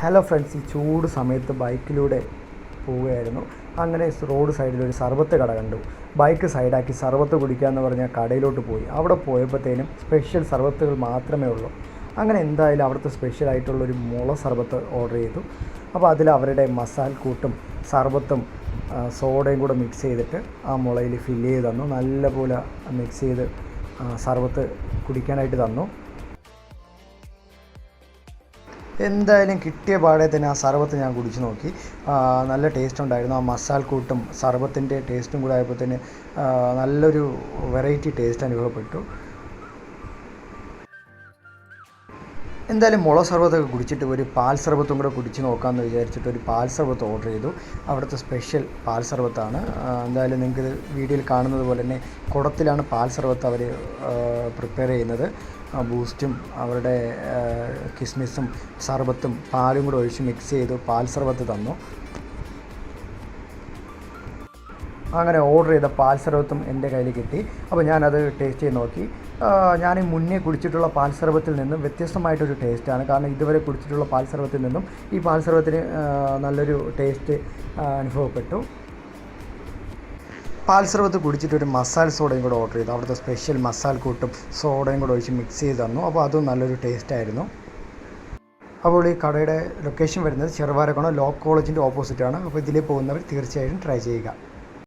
Hello friends ഈ ചൂട് സമയത്ത് ബൈക്കിലൂടെ പോവുകയായിരുന്നു. അങ്ങനെ റോഡ് സൈഡിൽ ഒരു സർബത്ത് കട കണ്ടു. ബൈക്ക് സൈഡാക്കി സർബത്ത് കുടിക്കാമെന്ന് പറഞ്ഞ കടയിലോട്ട് പോയി. അവിടെ പോയപ്പോഴത്തേനും സ്പെഷ്യൽ സർബത്തുകൾ മാത്രമേ ഉള്ളൂ. അങ്ങനെ എന്തായാലും അവിടുത്തെ സ്പെഷ്യൽ ആയിട്ടുള്ളൊരു മുള സർബത്ത് ഓർഡർ ചെയ്തു. അപ്പോൾ അതിൽ അവരുടെ മസാൽ കൂട്ടും സർബത്തും സോഡയും കൂടെ മിക്സ് ചെയ്തിട്ട് ആ മുളയിൽ ഫില്ല് ചെയ്ത് തന്നു. നല്ലപോലെ മിക്സ് ചെയ്ത് സർബത്ത് കുടിക്കാനായിട്ട് തന്നു. എന്തായാലും കിട്ടിയ പാടെ തന്നെ ആ സർബത്ത് ഞാൻ കുടിച്ചു നോക്കി. നല്ല ടേസ്റ്റ് ഉണ്ടായിരുന്നു. ആ മസാല കൂട്ടും സർബത്തിന്റെ ടേസ്റ്റും കൂടെ ആയപ്പോൾ തന്നെ നല്ലൊരു വെറൈറ്റി ടേസ്റ്റ് അനുഭവപ്പെട്ടു. എന്തായാലും മുള സർബത്തൊക്കെ കുടിച്ചിട്ട് ഒരു പാൽ സർബത്തും കൂടെ കുടിച്ച് നോക്കാമെന്ന് വിചാരിച്ചിട്ട് ഒരു പാൽ സർബത്ത് ഓർഡർ ചെയ്തു. അവിടുത്തെ സ്പെഷ്യൽ പാൽ സർബത്താണ്. എന്തായാലും നിങ്ങൾക്ക് വീഡിയോയിൽ കാണുന്നത് പോലെ തന്നെ കുടത്തിലാണ് പാൽ സർബത്ത് അവർ പ്രിപ്പയർ ചെയ്യുന്നത്. ബൂസ്റ്റും അവരുടെ കിസ്മിസും സർബത്തും പാലും കൂടെ ഒഴിച്ച് മിക്സ് ചെയ്ത് പാൽ സർബത്ത് തന്നു. അങ്ങനെ ഓർഡർ ചെയ്ത പാൽ സർബത്തും എന്റെ കയ്യിൽ കിട്ടി. അപ്പോൾ ഞാനത് ടേസ്റ്റ് ചെയ്ത് നോക്കി. ഞാൻ ഈ മുന്നേ കുടിച്ചിട്ടുള്ള പാൽ സർബത്തിൽ നിന്നും വ്യത്യസ്തമായിട്ടൊരു ടേസ്റ്റാണ്. കാരണം ഇതുവരെ കുടിച്ചിട്ടുള്ള പാൽ സർബത്തിൽ നിന്നും ഈ പാൽ സർബത്തിന് നല്ലൊരു ടേസ്റ്റ് അനുഭവപ്പെട്ടു. പാൽ സർബത്ത് കുടിച്ചിട്ട് ഒരു മസാല സോഡയും കൂടെ ഓർഡർ ചെയ്തു. അവിടുത്തെ സ്പെഷ്യൽ മസാല കൂട്ടും സോഡയും കൂടെ ഒഴിച്ച് മിക്സ് ചെയ്ത് തന്നു. അപ്പോൾ അതും നല്ലൊരു ടേസ്റ്റായിരുന്നു. അപ്പോൾ ഈ കടയുടെ ലൊക്കേഷൻ വരുന്നത് ചെറുവാരക്കുണം ലോ കോളേജിന്റെ ഓപ്പോസിറ്റാണ്. അപ്പോൾ ഇതിലേ പോകുന്നവർ തീർച്ചയായിട്ടും ട്രൈ ചെയ്യുക.